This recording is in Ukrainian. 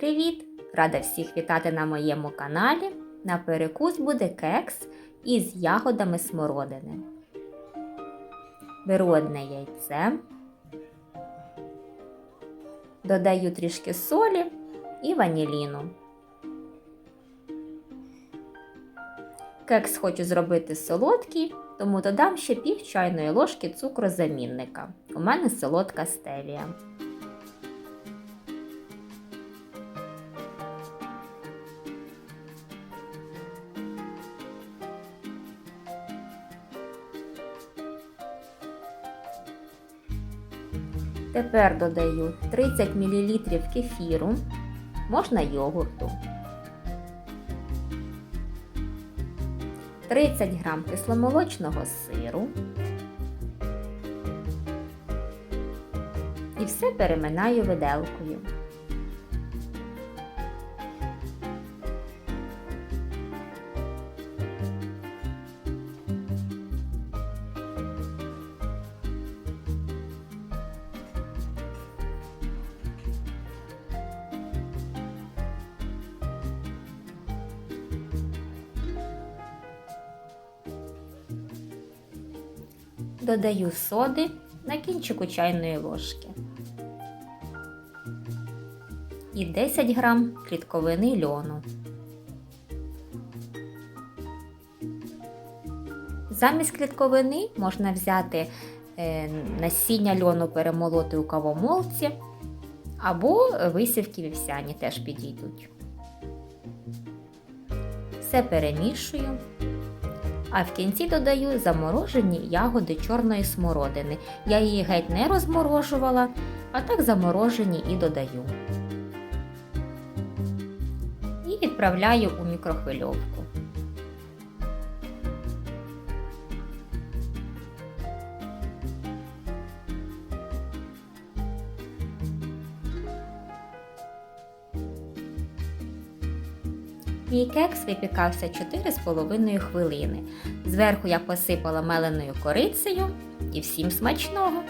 Привіт! Рада всіх вітати на моєму каналі. На перекус буде кекс із ягодами смородини. Беру одне яйце, додаю трішки солі і ваніліну. Кекс хочу зробити солодкий, тому додам ще пів чайної ложки цукрозамінника. У мене солодка стевія. Тепер додаю 30 мл кефіру, можна йогурту, 30 г кисломолочного сиру і все переминаю виделкою. Додаю соди на кінчику чайної ложки. І 10 грам клітковини льону. Замість клітковини можна взяти е, насіння льону перемолоти у кавомолці або висівки вівсяні теж підійдуть. Все перемішую. А в кінці додаю заморожені ягоди чорної смородини. Я її геть не розморожувала, а так заморожені і додаю. І відправляю у мікрохвильовку. Мій кекс випікався 4,5 хвилини. Зверху я посипала меленою корицею і всім смачного!